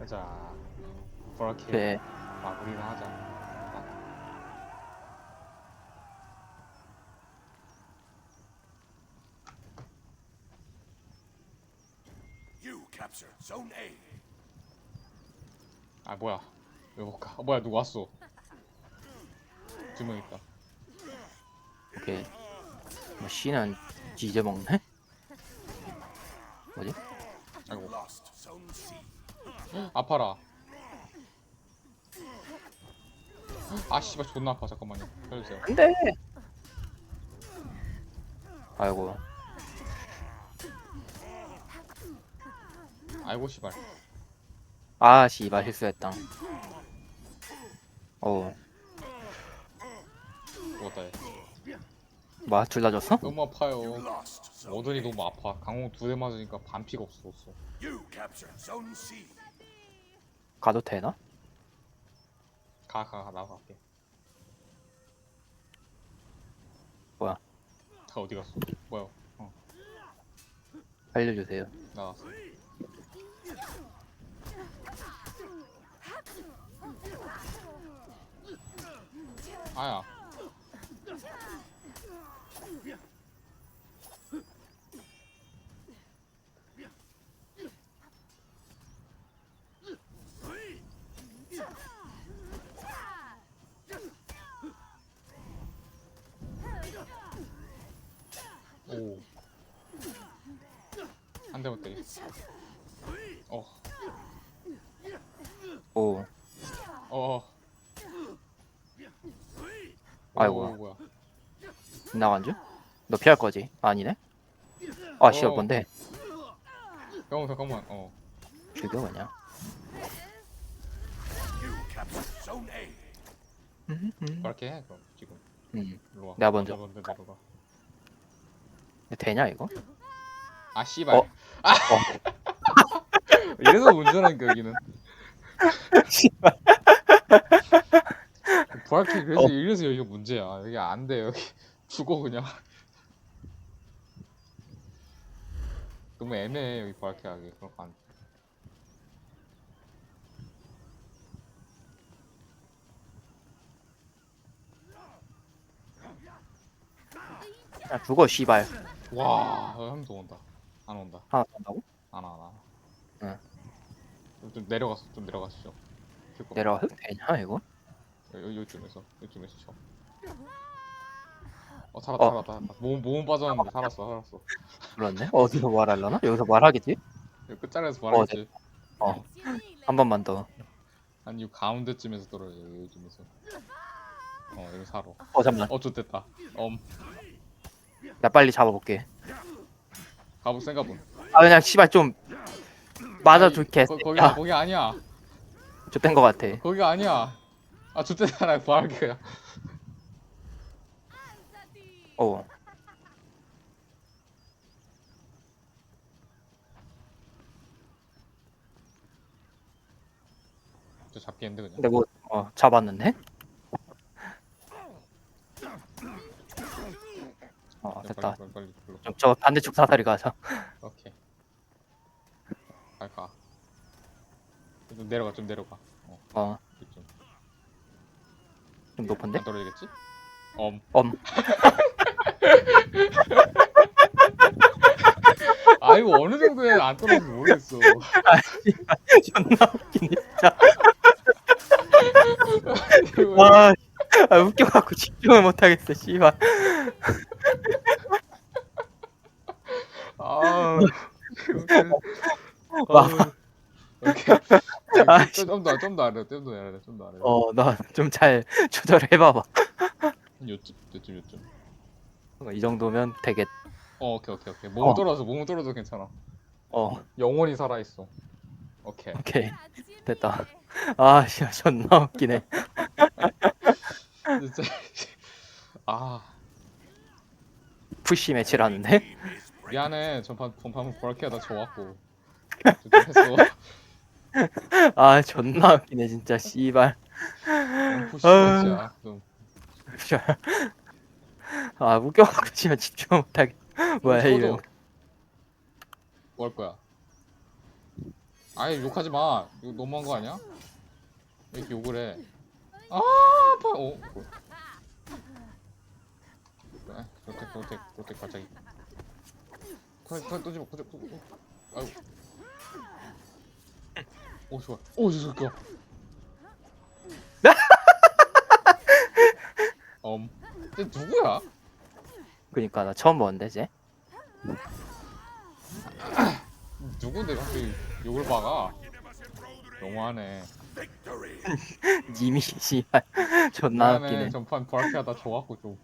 가자. 그렇게 네. 마무리를 하자. You captured Zone A. 아 뭐야? 왜못 가? 아, 뭐야 누구 왔어? 두 명 있다. 오케이. 뭐 C는 지제 먹네? 뭐지? 아파라. 아 씨발 존나 아파 잠깐만요. 살려주세요. 안돼. 아이고. 아이고 씨발. 아 씨발 실수했다. 어. 죽었다 얘. 뭐야 둘다 줬어? 너무 아파요. 오더니 너무 아파. 강호 두대 맞으니까 반 피가 없었어. You captured Zone C. 가도 되나? 가 가 가 나갈게. 뭐야? 다 어디 갔어? 뭐야? 어 알려주세요. 나갔어. 아야. 오. 한 대만 때리. 어. 오. 어. 아이고. 어, 뭐야? 나간 줄? 너 피할 거지? 아니네? 아 씨발 어. 뭔데? 형 잠깐만. 어. 죽여 그냥. 음, 음. 그렇게 해 그럼 지금. 음. 일로 와. 내가 먼저. 내려가. 되냐 이거? 아 씨발. 어. 아. 이래서 운전한 게 여기는. 부활키 그래서 어. 이래서 여기가 문제야. 여기 안 돼. 여기 죽어 그냥. 너무 애매해 여기 부활키 하기. 거 안. 야 죽어 씨발. 와, 형도 온다. 안 온다. 하나 간다고? 안 와, 안 와. 응. 좀- 좀 내려가서 좀 내려가시죠. 거. 내려가도 되냐 이거? 여기 여기쯤에서 여기쯤에서 쳐. 어 살았다 어. 살았다. 살았다. 몸몸 빠졌는데 살았어 살았어. 그렇네. 어디서 말하려나? 여기서 말하겠지? 여기 끝자리에서 말했지. 어. 한 번만 더. 아니 이 가운데쯤에서 떨어져 여기쯤에서. 어 여기 사로. 어 잠만. 어 좋됐다. 엄 나 빨리 잡아볼게. 가복 생가분. 아 그냥 씨발 좀 맞아줄 게. 거, 거기 야, 거기 아니야. 좆된 거 같아. 거기가 아니야. 아 좋됐다 나 부활기야. 어. 저 잡기했는데 그냥. 근데 뭐 어, 잡았는데? 어 됐다. 빨리. 좀저 반대쪽 사다리 가자. 오케이. 갈까. 좀 내려가 좀 내려가. 어 어. 이쯤. 좀 높은데? 안 떨어지겠지? 엄. 엄. 아 이거 어느 정도에 안 떨어지는지 모르겠어. 존나 웃기네 진짜. 와. 아, 웃겨갖고 집중을 못하겠어 씨발. 아. 와. 오케이. 아, 씨. 좀더 좀더 아래, 좀더 아래, 좀더 아래. 어, 너 좀 잘 조절해봐봐. 요쯤, 요쯤, 요쯤. 어, 이 정도면 되겠. 어, 오케이, 오케이, 오케이. 몸 어. 떨어져, 몸 떨어져 괜찮아. 어, 영원히 살아 있어. 오케이. 오케이 됐다. 아, 씨, 존나 웃기네. 진짜. 아, 푸시 매치라는데? 미안해. 전판 전판은 그렇게 하다 좋았고. 좀 했어. 아, 존나 웃기네 진짜 씨발. 푸시 아. 진짜. 좀. 아, 웃겨갖고 씨발 집중 못하겠. 뭐야 쳐도 이거? 뭘 거야? 아예 욕하지 마. 이거 너무한 거 아니야? 왜 이렇게 욕을 해? 아, 아파. 어. 뭐. 그래, 프로텍, 프로텍, 프로텍 갑자기. 그래, 또 집어, 그래, 그래. 아이고. 오, 좋아. 오, 저 새끼야. 엄. 쟤 누구야? 그니까 나 처음 보는데 쟤. 누군데 갑자기 욕을 박아? 너무하네. 님이 씨발 존나 미안해, 웃기네. 전판 불쾌하다 좋았고 좀.